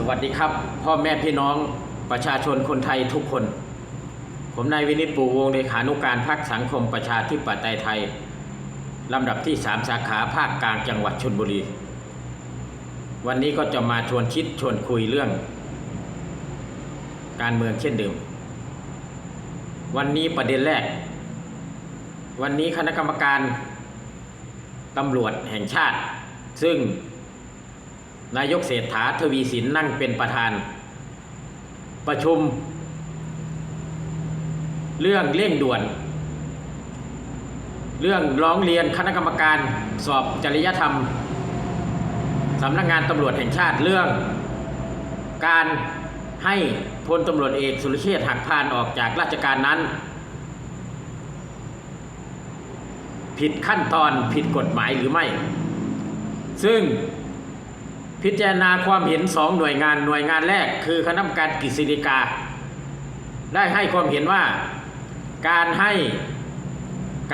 สวัสดีครับ พ่อแม่พี่น้องประชาชนคนไทยทุกคน ผมนายวินิตปูวงเลขานุการพักสังคมประชาธิปไตยไทย ลำดับที่ 3 สาขาภาคกลางจังหวัดชนบุรี วันนี้ก็จะมาชวนคิดชวนคุยเรื่อง การเมืองเช่นเดิม วันนี้ประเด็นแรก วันนี้คณะกรรมการตำรวจแห่งชาติ ซึ่ง นายกเศรษฐาทวีสินนั่งเป็นประธาน ประชุม เรื่องเร่งด่วน เรื่องร้องเรียนคณะกรรมการสอบจริยธรรมสำนักงานตำรวจแห่งชาติเรื่อง การให้พลตำรวจเอกสุรเชษฐ์หักพานออกจากราชการนั้น ผิดขั้นตอนผิดกฎหมายหรือไม่ ซึ่ง พิจารณาความเห็นสองหน่วยงานหน่วยงานแรก คือคณะกรรมการกฤษฎีกา ได้ให้ความเห็นว่าการให้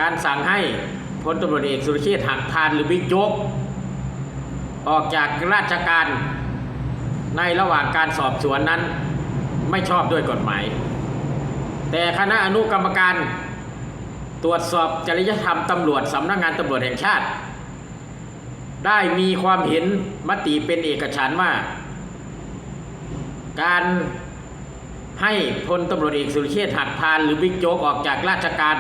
การสั่งให้พลตำรวจเอกสุรเชษฐ์หักพานหรือบิ๊กโจ๊กออกจากราชการในระหว่างการสอบสวนนั้นไม่ชอบด้วยกฎหมาย แต่คณะอนุกรรมการตรวจสอบจริยธรรมตำรวจสำนักงานตำรวจแห่งชาติ ได้มีความเห็นมติเป็นเอกฉันท์ว่า การให้พลตำรวจเอกสุรเชษฐ์หักพานหรือบิ๊กโจ๊กออกจากราชการ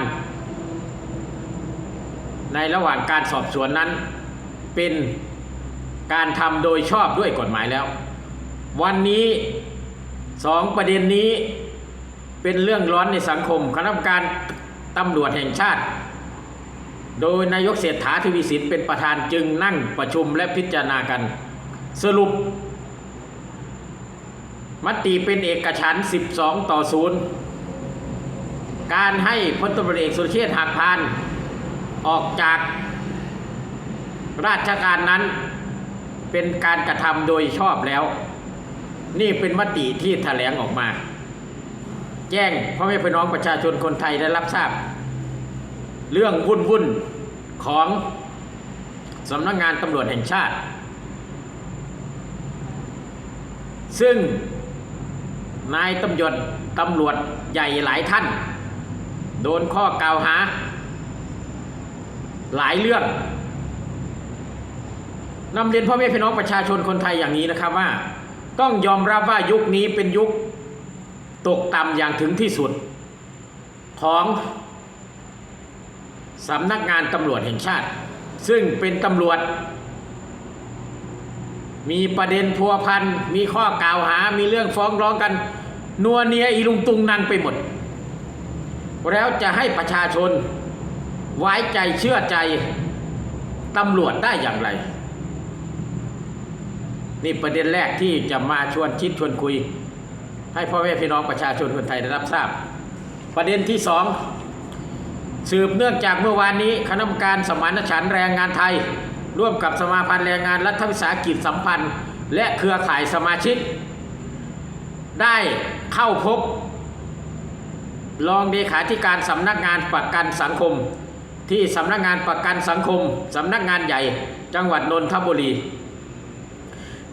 ในระหว่างการสอบสวนนั้น เป็นการทำโดยชอบด้วยกฎหมายแล้ว วันนี้สองประเด็นนี้เป็นเรื่องร้อนในสังคม คณะกรรมการตำรวจแห่งชาติ โดยนายกเศรษฐาทวีสินเป็นประธานจึงนั่งประชุมและพิจารณากัน สรุป มติเป็นเอกฉันท์12 ต่อ 0 การให้พลตำรวจเอกสุรเชษฐ์หักพาน ออกจากราชการนั้นเป็นการกระทำโดยชอบแล้ว นี่เป็นมติที่แถลงออกมา แจ้งพ่อแม่พี่น้องประชาชนคนไทยได้รับทราบ เรื่องวุ่นวุ่น ของสำนักงงานตำรวจแห่งชาติ ซึ่งนายตำรวจตำรวจใหญ่หลายท่าน โดนข้อกล่าวหา หลายเรื่องนำเรียนพ่อแม่พี่น้องประชาชนคนไทยอย่างนี้นะครับว่า ต้องยอมรับว่ายุคนี้เป็นยุคตกต่ำอย่างถึงที่สุดของ สำนักงานตำรวจแห่งชาติ ซึ่งเป็นตำรวจ มีประเด็นพัวพันมีข้อกล่าวหา มีเรื่องฟ้องร้องกัน นัวเนียอีลุงตุงนังไปหมด แล้วจะให้ประชาชน ไว้ใจเชื่อใจตำรวจได้อย่างไร นี่ประเด็นแรกที่จะมาชวนคิดชวนคุย ให้พ่อแม่พี่น้องประชาชนคนไทยได้รับทราบ ประเด็นที่สอง สืบเนื่องจากเมื่อวานนี้คณะกรรมการสมานฉันท์แรงงานไทย ร่วมกับสมาพันธ์แรงงานรัฐวิสาหกิจสัมพันธ์ และเครือข่ายสมาชิก ได้เข้าพบ รองเลขาธิการสำนักงานประกันสังคม ที่สำนักงานประกันสังคมสำนักงานใหญ่จังหวัดนนทบุรี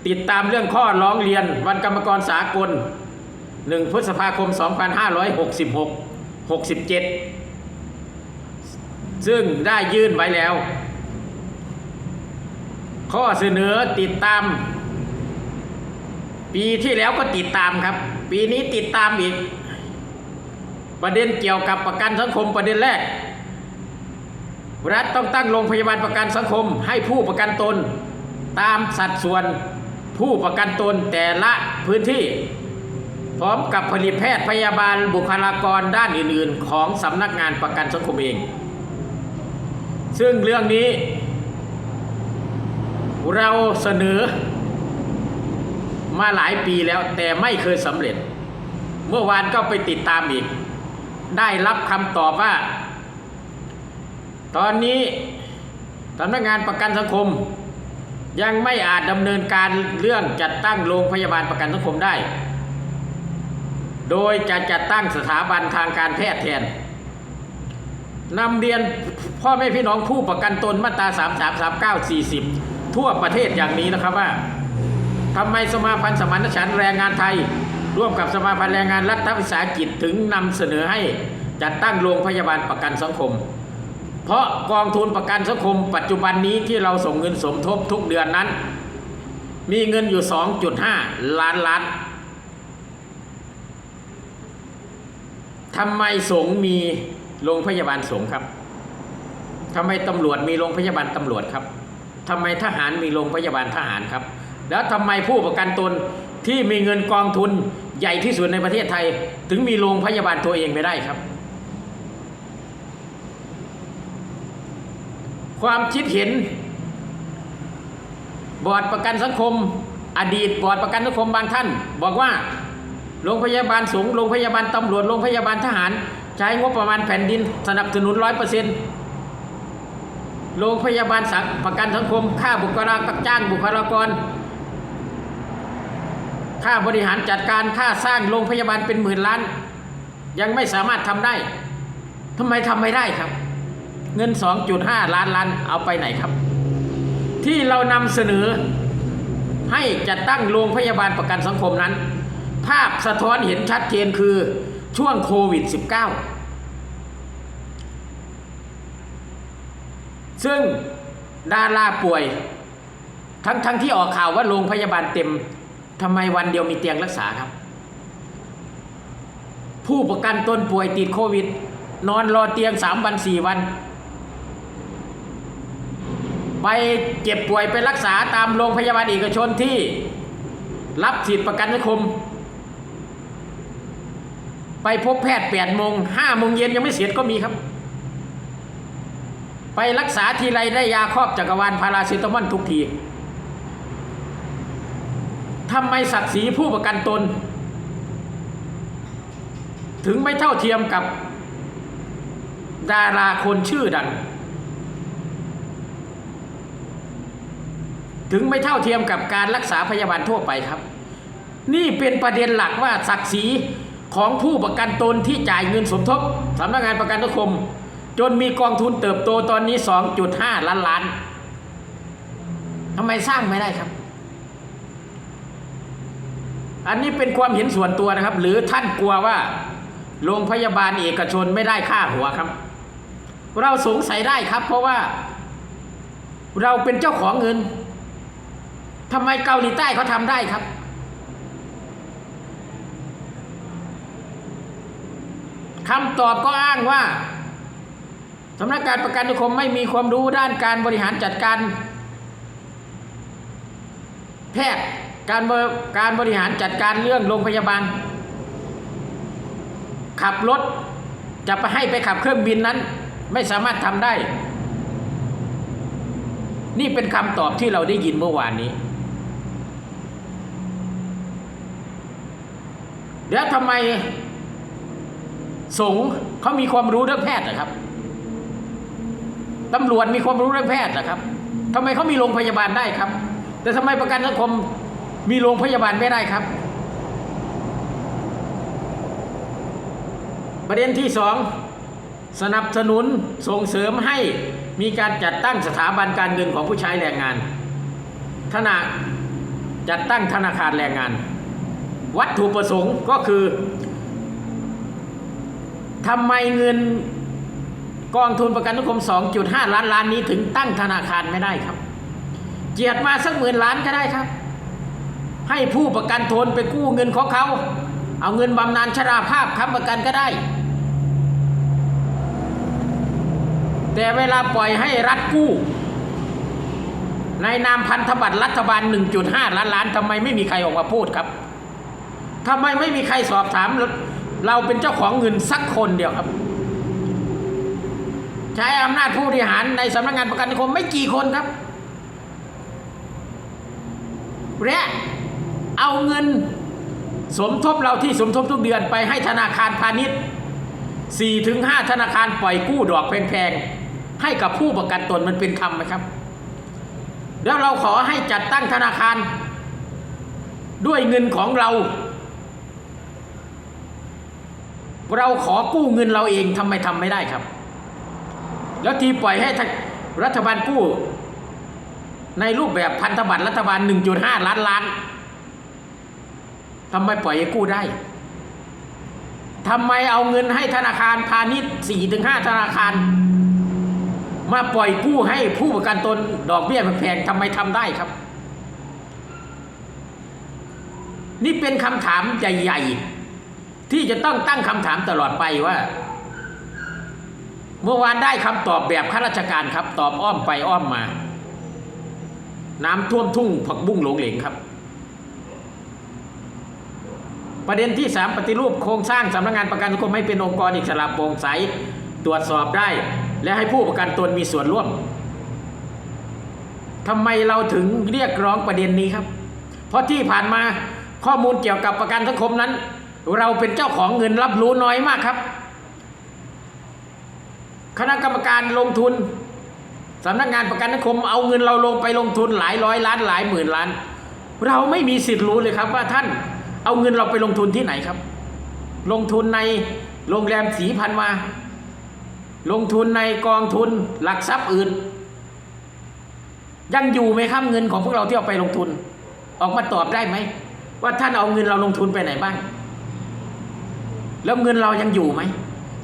ติดตามเรื่องข้อร้องเรียนวันกรรมกรสากล 1 พฤษภาคม 2566 67 ซึ่งได้ยื่นไว้แล้ว ข้อเสนอติดตาม ปีที่แล้วก็ติดตามครับ ปีนี้ติดตามอีก ประเด็นเกี่ยวกับประกันสังคมประเด็นแรก รัฐต้องตั้งโรงพยาบาลประกันสังคม ให้ผู้ประกันตน ตามสัดส่วนผู้ประกันตนแต่ละพื้นที่ พร้อมกับผลิตแพทย์พยาบาลบุคลากรด้านอื่น ๆ ของสำนักงานประกันสังคมเอง ซึ่งเรื่องนี้ เราเสนอ มาหลายปีแล้วแต่ไม่เคยสำเร็จ เมื่อวานก็ไปติดตามอีก ได้รับคำตอบว่า ตอนนี้สำนักงานประกันสังคม ยังไม่อาจดำเนินการเรื่องจัดตั้งโรงพยาบาลประกันสังคมได้ โดยจะจัดตั้งสถาบันทางการแพทย์แทน นำเรียนพ่อแม่พี่น้องผู้ประกันตนมาตรา3 3 3 9 40 ทั่วประเทศอย่างนี้นะครับว่าทำไมสมาพันธ์สมานฉันท์แรงงานไทย ร่วมกับสมาพันธ์แรงงานรัฐวิสาหกิจถึงนำเสนอให้จัดตั้งโรงพยาบาลประกันสังคม เพราะกองทุนประกันสังคม ปัจจุบันนี้ที่เราส่งเงินสมทบทุกเดือนนั้น มีเงินอยู่ 2.5 ล้านล้านทำไมสงมี โรงพยาบาลสงฆ์ครับทำไมตำรวจมีโรงพยาบาลตำรวจครับทำไมทหารมีโรงพยาบาลทหารครับ แล้วทำไมผู้ประกันตนที่มีเงินกองทุนใหญ่ที่สุดในประเทศไทย ถึงมีโรงพยาบาลตัวเองไม่ได้ครับ ความคิดเห็น บอร์ดประกันสังคม อดีตบอร์ดประกันสังคมบางท่าน บอกว่า โรงพยาบาลสงฆ์โรงพยาบาลตำรวจโรงพยาบาลทหาร ใช้งบประมาณแผ่นดินสนับสนุนร้อยเปอร์เซ็นต์โรงพยาบาลสังประกันสังคม ค่าบุคลากรจ้างบุคลากร ค่าบริหารจัดการค่าสร้างโรงพยาบาลเป็นหมื่นล้าน ยังไม่สามารถทำได้ทำไมทำไม่ได้ครับ เงิน 2.5 ล้านล้านเอาไปไหนครับ ที่เรานำเสนอให้จัดตั้งโรงพยาบาลประกันสังคมนั้น ภาพสะท้อนเห็นชัดเจนคือ ช่วงโควิด -19 ซึ่งดาราป่วย ทั้งทั้งที่ออกข่าวว่าโรงพยาบาลเต็มทำไมวันเดียวมีเตียงรักษาครับ ผู้ประกันตนป่วยติดโควิด นอนรอเตียงสามวันสี่วัน ไปเจ็บป่วยไปรักษาตามโรงพยาบาลเอกชนที่ รับสิทธิประกันสังคม ไปพบแพทย์แปดโมงห้าโมงเย็นยังไม่เสร็จก็มีครับ ไปรักษาทีไรได้ยาครอบจักรวาลพาราเซตามอลทุกทีทำไมศักดิ์ศรีผู้ประกันตน ถึงไม่เท่าเทียมกับ ดาราคนชื่อดัง ถึงไม่เท่าเทียมกับการรักษาพยาบาลทั่วไปครับ นี่เป็นประเด็นหลักว่าศักดิ์ศรี ของผู้ประกันตนที่จ่ายเงินสมทบสำนักงานประกันสังคม จนมีกองทุนเติบโตตอนนี้ 2.5 ล้านล้านทำไมสร้างไม่ได้ครับ อันนี้เป็นความเห็นส่วนตัวนะครับ หรือท่านกลัวว่าโรงพยาบาลเอกชนไม่ได้ค่าหัวครับ เราสงสัยได้ครับ เพราะว่า เราเป็นเจ้าของเงินทำไมเกาหลีใต้เขาทำได้ครับ คำตอบก็อ้างว่าสำนักการประกันสังคมไม่มีความรู้ด้านการบริหารจัดการ แพทย์การบการบริหารจัดการเรื่องโรงพยาบาล ขับรถจะไปให้ไปขับเครื่องบินนั้น ไม่สามารถทำได้ นี่เป็นคำตอบที่เราได้ยินเมื่อวานนี้แล้วทำไม สงเขามีความรู้เรื่องแพทย์นะครับตำรวจมีความรู้เรื่องแพทย์นะครับทำไมเขามีโรงพยาบาลได้ครับ แต่ทำไมประกันสังคมมีโรงพยาบาลไม่ได้ครับ ประเด็นที่สองสนับสนุนส่งเสริมให้มีการจัดตั้งสถาบันการเงินของผู้ใช้แรงงานธนาจัดตั้งธนาคารแรงงาน วัตถุประสงค์ก็คือ ทำไมเงินกองทุนประกันสังคม 2.5 ล้านล้านนี้ถึงตั้งธนาคารไม่ได้ครับ เจียดมาสักหมื่นล้านก็ได้ครับ ให้ผู้ประกันตนไปกู้เงินของเขา เอาเงินบำนาญชราภาพค้ำประกันก็ได้ แต่เวลาปล่อยให้รัฐกู้ ในนามพันธบัตรรัฐบาล 1.5 ล้านล้านทำไมไม่มีใครออกมาพูดครับทำไมไม่มีใครสอบถาม เราเป็นเจ้าของเงินสักคนเดียวครับ ใช้อำนาจผู้บริหารในสำนักงานประกันสังคมไม่กี่คนครับ และเอาเงินสมทบเราที่สมทบทุกเดือนไปให้ธนาคารพาณิชย์4ถึง5ธนาคารปล่อยกู้ดอกแพงๆ ให้กับผู้ประกันตนมันเป็นธรรมไหมครับ แล้วเราขอให้จัดตั้งธนาคาร ด้วยเงินของเรา เราขอกู้เงินเราเองทำไมทำไม่ได้ครับ แล้วทีปล่อยให้รัฐบาลกู้ ในรูปแบบพันธบัตรรัฐบาล 1.5 ล้านล้านทำไมปล่อยให้กู้ได้ทำไมเอาเงินให้ธนาคารพาณิชย์สี่ถึงห้าธนาคาร มาปล่อยกู้ให้ผู้ประกันตนดอกเบี้ยแพงๆทำไมทำได้ครับ นี่เป็นคำถามใหญ่ๆ ที่จะต้องตั้งคำถามตลอดไปว่า เมื่อวานได้คำตอบแบบข้าราชการครับ ตอบอ้อมไปอ้อมมา น้ำท่วมทุ่งผักบุ้งหลงเหลงครับ ประเด็นที่ 3 ปฏิรูปโครงสร้างสำนักงานประกันสังคมให้เป็นองค์กรอิสระโปร่งใสตรวจสอบได้ และให้ผู้ประกันตนมีส่วนร่วมทำไมเราถึงเรียกร้องประเด็นนี้ครับ เพราะที่ผ่านมาข้อมูลเกี่ยวกับประกันสังคมนั้น เราเป็นเจ้าของเงินรับรู้น้อยมากครับ คณะกรรมการลงทุนสำนักงานประกันสังคมเอาเงินเราลงไปลงทุนหลายร้อยล้านหลายหมื่นล้าน เราไม่มีสิทธิ์รู้เลยครับว่าท่านเอาเงินเราไปลงทุนที่ไหนครับ ลงทุนในโรงแรมสีพันวาลงทุนในกองทุนหลักทรัพย์อื่น ยังอยู่ไหมครับเงินของพวกเราที่เอาไปลงทุน ออกมาตอบได้ไหม ว่าท่านเอาเงินเราลงทุนไปไหนบ้าง แล้วเงินเรายังอยู่ไหม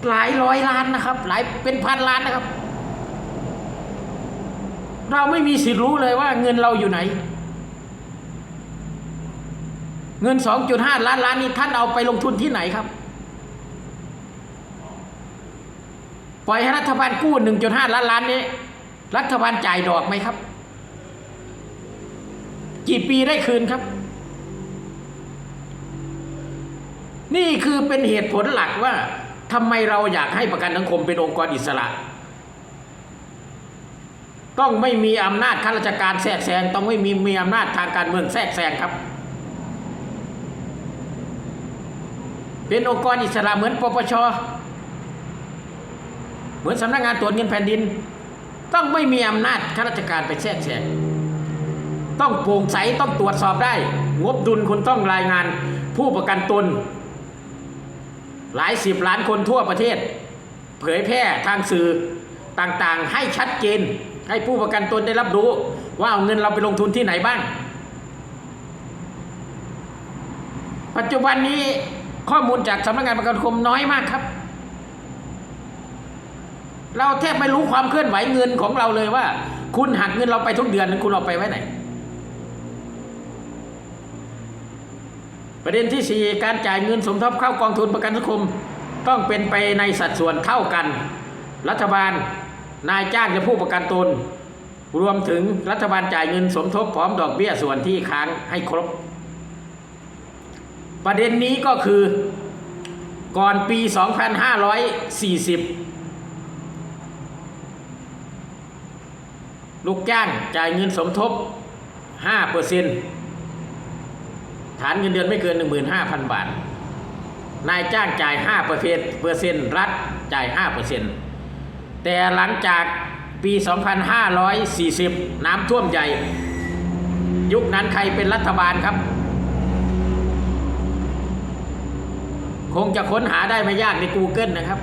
หลายร้อยล้านนะครับ หลายเป็นพันล้านนะครับ เราไม่มีสิทธิ์รู้เลยว่าเงินเราอยู่ไหน เงิน 2.5 ล้านล้านนี้ท่านเอาไปลงทุนที่ไหนครับ ปล่อยให้รัฐบาลกู้ 1.5 ล้านล้านนี้ รัฐบาลจ่ายดอกไหมครับ กี่ปีได้คืนครับ นี่คือเป็นเหตุผลหลักว่าทำไมเราอยากให้ประกันสังคมเป็นองค์กรอิสระ ต้องไม่มีอำนาจข้าราชการแทรกแซงต้องไม่มีมีอำนาจทางการเมืองแทรกแซงครับ เป็นองค์กรอิสระเหมือนปปชเหมือนสำนักงานตรวจเงินแผ่นดิน ต้องไม่มีอำนาจข้าราชการไปแทรกแซงต้องโปร่งใสต้องตรวจสอบได้ งบดุลคุณต้องรายงานผู้ประกันตน หลายสิบล้านคนทั่วประเทศ เผยแพร่ทางสื่อต่างๆ ให้ชัดเจน ให้ผู้ประกันตนได้รับรู้ ว่าเอาเงินเราไปลงทุนที่ไหนบ้าง ปัจจุบันนี้ข้อมูลจากสำนักงานประกันสังคมน้อยมากครับ เราแทบไม่รู้ความเคลื่อนไหวเงินของเราเลยว่า คุณหักเงินเราไปทุกเดือนคุณเอาไปไว้ไหน ประเด็นที่ 4 การจ่ายเงินสมทบเข้ากองทุนประกันสังคม ต้องเป็นไปในสัดส่วนเท่ากัน รัฐบาลนายจ้างและผู้ประกันตน รวมถึงรัฐบาลจ่ายเงินสมทบพร้อมดอกเบี้ยส่วนที่ค้างให้ครบ ประเด็นนี้ก็คือก่อนปี 2540ลูกจ้างจ่ายเงินสมทบ 5%เปอร์เซ็นต์ ฐานเงินเดือนไม่เกิน 15,000 บาท นายจ้างจ่าย5เปอร์เซ็นต์เปอร์เซ็นต์รัฐจ่าย5เปอร์เซ็นต์แต่หลังจากปี 2540 น้ำท่วมใหญ่ ยุคนั้นใครเป็นรัฐบาลครับ คงจะค้นหาได้ไม่ยากใน Google นะครับ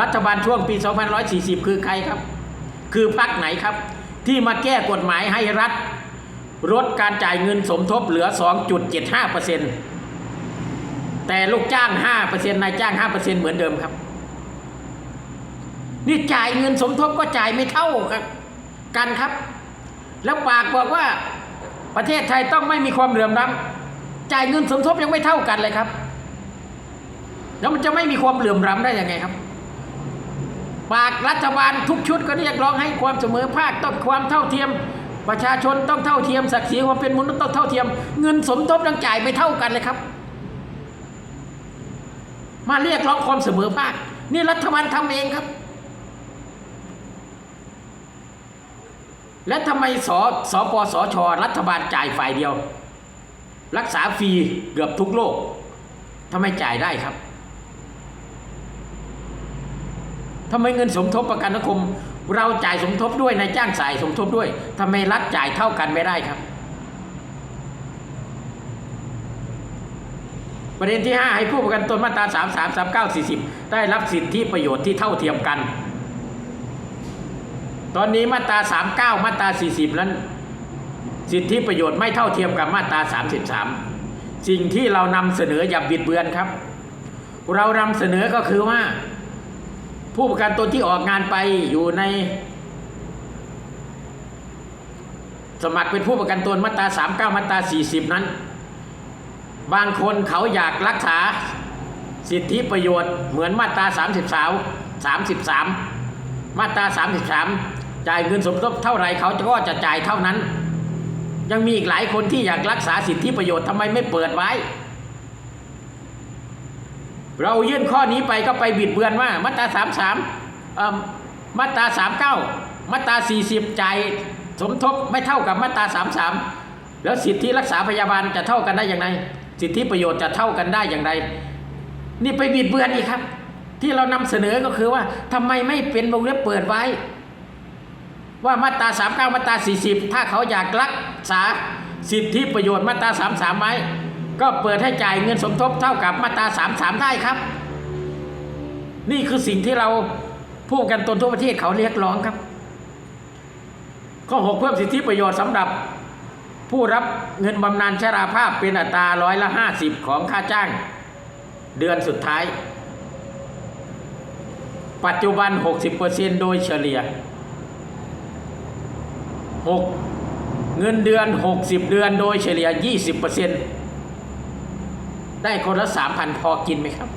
รัฐบาลช่วงปี 2540 คือใครครับ คือพรรคไหนครับ ที่มาแก้กฎหมายให้รัฐ ลดการจ่ายเงินสมทบเหลือ 2.75%แต่ลูกจ้าง 5%นายจ้าง 5%เหมือนเดิมครับ นี่จ่ายเงินสมทบก็จ่ายไม่เท่ากันครับ แล้วปากบอกว่าประเทศไทยต้องไม่มีความเหลื่อมล้ำจ่ายเงินสมทบยังไม่เท่ากันเลยครับ แล้วมันจะไม่มีความเหลื่อมล้ำได้ยังไงครับปากรัฐบาลทุกชุดก็เรียกร้องให้ความเสมอภาคต้องความเท่าเทียม ประชาชนต้องเท่าเทียมศักดิ์ศรีความเป็นมนุษย์ต้องเท่าเทียม เงินสมทบต้องจ่ายไม่เท่ากันเลยครับ มาเรียกร้องความเสมอภาคนี่รัฐบาลทำเองครับ และทำไมสสปสช รัฐบาลจ่ายฝ่ายเดียว รักษาฟรีเกือบทุกโรคทำไมจ่ายได้ครับทำไมเงินสมทบประกันสังคม เราจ่ายสมทบด้วยนายจ้างจ่ายสมทบด้วยทำไมรัฐจ่ายเท่ากันไม่ได้ครับ ประเด็นที่ 5 ให้ผู้ประกันตนมาตรา3 3 3 9 40 ได้รับสิทธิประโยชน์ที่เท่าเทียมกัน ตอนนี้มาตรา39 มาตรา 40 นั้น สิทธิประโยชน์ไม่เท่าเทียมกับมาตรา 33 สิ่งที่เรานำเสนออย่าบิดเบือนครับ เรานำเสนอก็คือว่า ผู้ประกันตนที่ออกงานไปอยู่ใน สมัครเป็นผู้ประกันตนมาตรา39 มาตรา 40 นั้น บางคนเขาอยากรักษาสิทธิประโยชน์เหมือนมาตรา33 33 มาตรา 33 จ่ายเงินสมทบเท่าไหรเขาก็จะจ่ายเท่านั้น ยังมีอีกหลายคนที่อยากรักษาสิทธิประโยชน์ทำไมไม่เปิดไว้ เรายื่นข้อนี้ไปก็ไปบิดเบือนว่ามาตรา33เอ่อมาตรา39มเก้าตรา40จ่ายสมทบไม่เท่ากับมาตรา33แล้วสิทธิรักษาพยาบาลจะเท่ากันได้อย่างไรสิทธิประโยชน์จะเท่ากันได้อย่างไร นี่ไปบิดเบือนอีกครับ ที่เรานำเสนอก็คือว่าทำไมไม่เป็นวงเล็บเปิดไว้ ว่ามาตรา39มเก้าตรา40ถ้าเขาอยากรักษาสิทธิประโยชน์มาตรา33ไว้ ก็เปิดให้จ่ายเงินสมทบเท่ากับมาตรา 33 ได้ครับ นี่คือสิ่งที่เราผู้กันตนทั่วประเทศเขาเรียกร้องครับ ข้อ 6 เพิ่มสิทธิประโยชน์สำหรับ ผู้รับเงินบำนาญชราภาพเป็นอัตราร้อยละ 50 ของค่าจ้าง เดือนสุดท้าย ปัจจุบัน 60%โดยเฉลี่ย 6 เงินเดือน 60 เดือนโดยเฉลี่ย 20% ได้คนละ3,000พอกินไหมครับ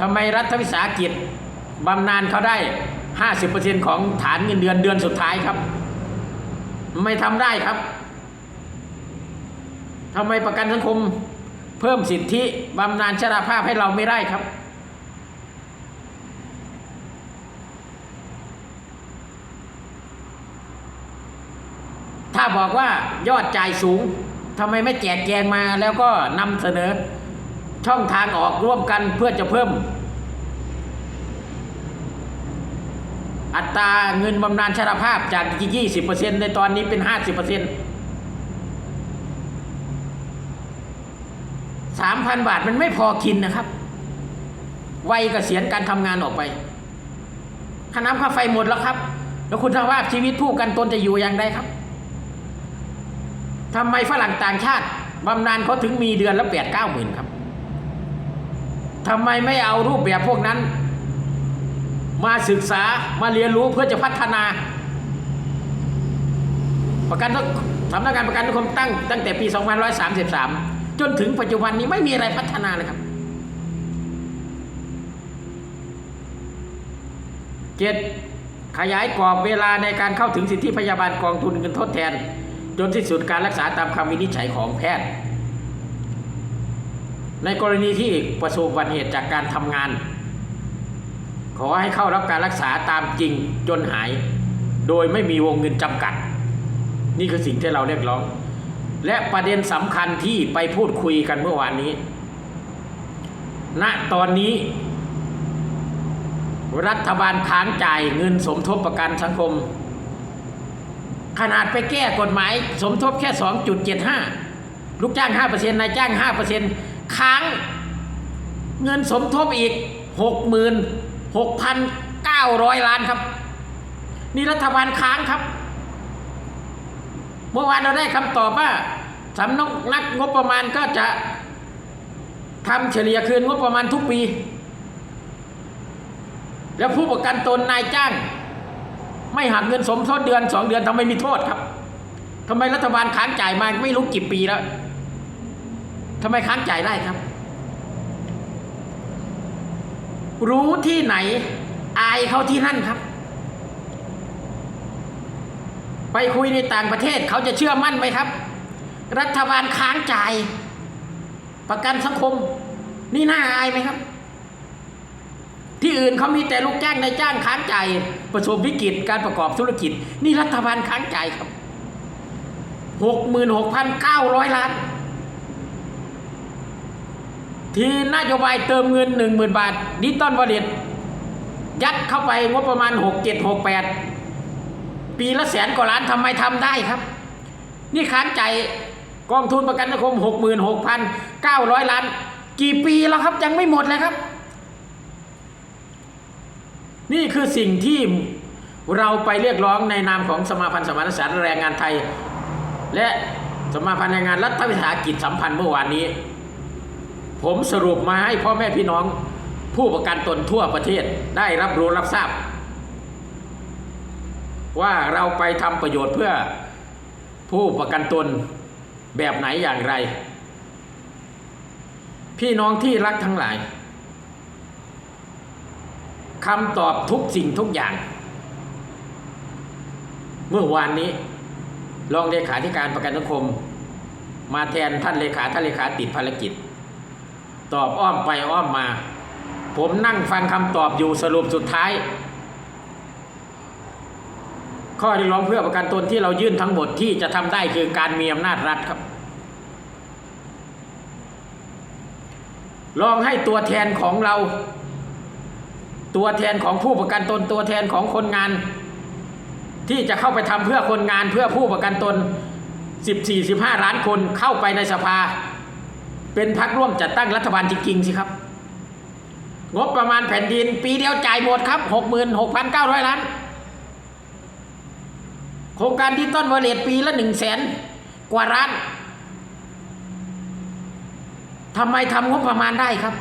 ทำไมรัฐวิสาหกิจบำนาญเขาได้50%ของฐานเงินเดือนเดือนสุดท้ายครับ ไม่ทำได้ครับทำไมประกันสังคมเพิ่มสิทธิบำนาญชราภาพให้เราไม่ได้ครับ ถ้าบอกว่ายอดจ่ายสูง ทำไมไม่แจกแจงมาแล้วก็นำเสนอช่องทางออกร่วมกันเพื่อจะเพิ่ม อัตราเงินบำนาญชราภาพจาก 20%ในตอนนี้เป็น 50% 3,000 บาทมันไม่พอกินนะครับ วัยเกษียณการทำงานออกไปค่าน้ำค่าไฟหมดแล้วครับ แล้วคุณภาพชีวิตผู้กันตนจะอยู่อย่างไรครับ ทำไมฝรั่งต่างชาติบำนาญเขาถึงมีเดือนละแปดเก้าหมื่นครับทำไมไม่เอารูปแบบพวกนั้น มาศึกษามาเรียนรู้เพื่อจะพัฒนา ประกันสำนักงานประกันสังคมตั้งตั้งแต่ปี 2533 จนถึงปัจจุบันนี้ไม่มีอะไรพัฒนาเลยครับเจ็ดขยายกรอบเวลาในการเข้าถึงสิทธิพยาบาลกองทุนเงินทดแทน จนที่สุดการรักษาตามคำวินิจฉัยของแพทย์ ในกรณีที่ประสบอุบัติเหตุจากการทำงาน ขอให้เข้ารับการรักษาตามจริงจนหาย โดยไม่มีวงเงินจำกัด นี่คือสิ่งที่เราเรียกร้อง และประเด็นสำคัญที่ไปพูดคุยกันเมื่อวานนี้ ณตอนนี้รัฐบาลค้างจ่ายเงินสมทบประกันสังคม ขนาดไปแก้กฎหมาย สมทบแค่ 2.75 ลูกจ้าง 5%นายจ้าง 5%ค้างเงินสมทบอีก 66,900 ล้านครับ นี่รัฐบาลค้างครับ เมื่อวานเราได้คำตอบว่าสำนักนักงบประมาณก็จะทำเฉลี่ยคืนงบประมาณทุกปี แล้วผู้ประกันตนนายจ้าง หักเงินสมทบเดือนสองเดือนทำไมมีโทษครับทำไมรัฐบาลค้างจ่ายมาไม่รู้กี่ปีแล้วทำไมค้างจ่ายได้ครับ รู้ที่ไหน อายเขาที่นั่นครับ ไปคุยในต่างประเทศเขาจะเชื่อมั่นไหมครับ รัฐบาลค้างจ่าย ประกันสังคม นี่น่าอายไหมครับ ที่อื่นเขามีแต่ลูกจ้างนายจ้างค้างจ่าย ประสบวิกฤตการประกอบธุรกิจ นี่รัฐบาลค้างจ่ายครับหกหมื่นหกพันเก้าร้อยล้าน ที่นโยบายเติมเงินหนึ่งหมื่นบาท ดิจิตอลวอลเล็ตยัดเข้าไปงบประมาณหกเจ็ดหกแปดปีละแสนกว่าล้านทำไมทำได้ครับ นี่ค้างจ่ายกองทุนประกันสังคมหกหมื่นหกพันเก้าร้อยล้าน กี่ปีแล้วครับยังไม่หมดเลยครับ นี่คือสิ่งที่เราไปเรียกร้องในนามของสมาพันธ์สมานฉันท์แรงงานไทย และสมาพันธ์แรงงานรัฐวิสาหกิจสัมพันธ์เมื่อวานนี้ ผมสรุปมาให้พ่อแม่พี่น้องผู้ประกันตนทั่วประเทศได้รับรู้รับทราบ ว่าเราไปทำประโยชน์เพื่อผู้ประกันตนแบบไหนอย่างไร พี่น้องที่รักทั้งหลาย คำตอบทุกสิ่งทุกอย่าง เมื่อวานนี้รองเลขาธิการประกันสังคม มาแทนท่านเลขาท่านเลขาติดภารกิจ ตอบอ้อมไปอ้อมมา ผมนั่งฟังคำตอบอยู่สรุปสุดท้าย ข้อที่ร้องเพื่อประกันตนที่เรายื่นทั้งหมดที่จะทำได้คือการมีอำนาจรัฐครับลองให้ตัวแทนของเรา ตัวแทนของผู้ประกันตน ตัวแทนของคนงาน ที่จะเข้าไปทำเพื่อคนงานเพื่อผู้ประกันตน 14-15 ล้านคนเข้าไปในสภา เป็นพักร่วมจัดตั้งรัฐบาลจริงๆสิครับ งบประมาณแผ่นดิน ปีเดียวจ่ายหมดครับ 66,900 ล้าน โครงการดิจิตอลวอลเลตปีละ 1 0 0 0 0แสนกว่าล้านทำไมทำงบประมาณได้ครับ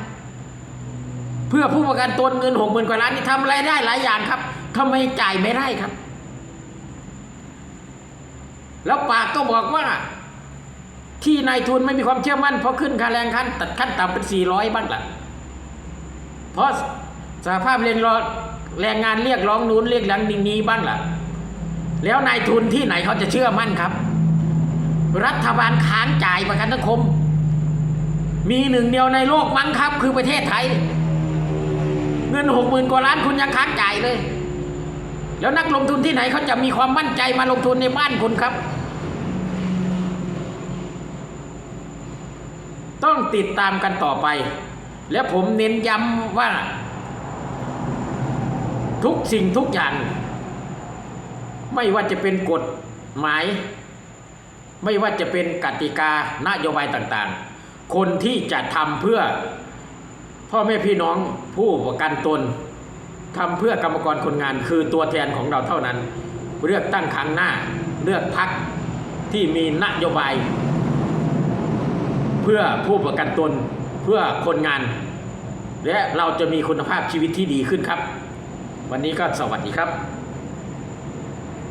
เพื่อผู้ประกันตนเงินหกหมื่นกว่าล้านนี่ทำอะไรได้หลายอย่างครับทำไมจ่ายไม่ได้ครับ แล้วปากก็บอกว่า ที่นายทุนไม่มีความเชื่อมั่นเพราะขึ้นค่าแรงขั้นตัดขั้นต่ำเป็นสี่ร้อยบ้างละเพราะสภาพแรงรอแรงงานเรียกร้องนู้นเรียกร้องนี้บ้างล่ะ แล้วนายทุนที่ไหนเขาจะเชื่อมั่นครับ รัฐบาลค้างจ่ายประกันสังคม มีหนึ่งเดียวในโลกมั้งครับ คือประเทศไทย เงินหกหมื่นกว่าล้านคุณยังค้างจ่ายเลย แล้วนักลงทุนที่ไหนเขาจะมีความมั่นใจมาลงทุนในบ้านคุณครับ ต้องติดตามกันต่อไป และผมเน้นย้ำว่า ทุกสิ่งทุกอย่าง ไม่ว่าจะเป็นกฎหมาย ไม่ว่าจะเป็นกติกานโยบายต่างๆ คนที่จะทำเพื่อพ่อแม่พี่น้อง ผู้ประกันตนทำเพื่อกรรมกรคนงานคือตัวแทนของเราเท่านั้น เลือกตั้งครั้งหน้าเลือกพักที่มีนโยบาย เพื่อผู้ประกันตนเพื่อคนงาน และเราจะมีคุณภาพชีวิตที่ดีขึ้นครับ วันนี้ก็สวัสดีครับ